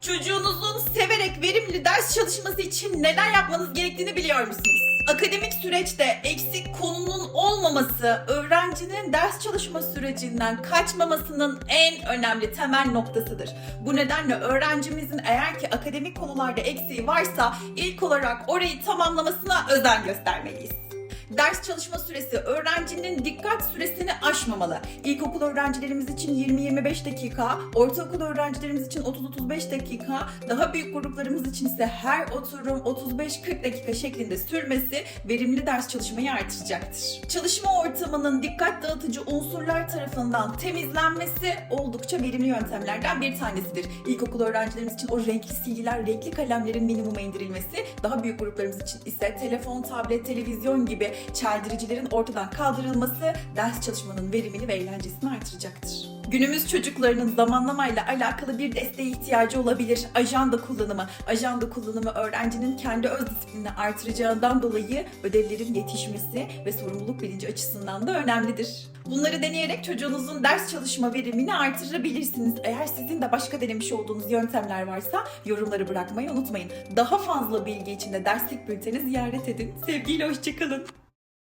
Çocuğunuzun severek verimli ders çalışması için neler yapmanız gerektiğini biliyor musunuz? Akademik süreçte eksik konunun olmaması, öğrencinin ders çalışma sürecinden kaçmamasının en önemli temel noktasıdır. Bu nedenle öğrencimizin eğer ki akademik konularda eksiği varsa ilk olarak orayı tamamlamasına özen göstermeliyiz. Ders çalışma süresi öğrencinin dikkat süresini aşmamalı. İlkokul öğrencilerimiz için 20-25 dakika, ortaokul öğrencilerimiz için 30-35 dakika, daha büyük gruplarımız için ise her oturum 35-40 dakika şeklinde sürmesi verimli ders çalışmayı artıracaktır. Çalışma ortamının dikkat dağıtıcı unsurlar tarafından temizlenmesi oldukça verimli yöntemlerden bir tanesidir. İlkokul öğrencilerimiz için o renkli silgiler, renkli kalemlerin minimuma indirilmesi, daha büyük gruplarımız için ise telefon, tablet, televizyon gibi çeldiricilerin ortadan kaldırılması ders çalışmanın verimini ve eğlencesini artıracaktır. Günümüz çocuklarının zamanlamayla alakalı bir desteğe ihtiyacı olabilir. Ajanda kullanımı. Ajanda kullanımı öğrencinin kendi öz disiplinini artıracağından dolayı ödevlerin yetişmesi ve sorumluluk bilinci açısından da önemlidir. Bunları deneyerek çocuğunuzun ders çalışma verimini artırabilirsiniz. Eğer sizin de başka denemiş olduğunuz yöntemler varsa yorumları bırakmayı unutmayın. Daha fazla bilgi için de derslik bülteni ziyaret edin. Sevgiyle hoşçakalın.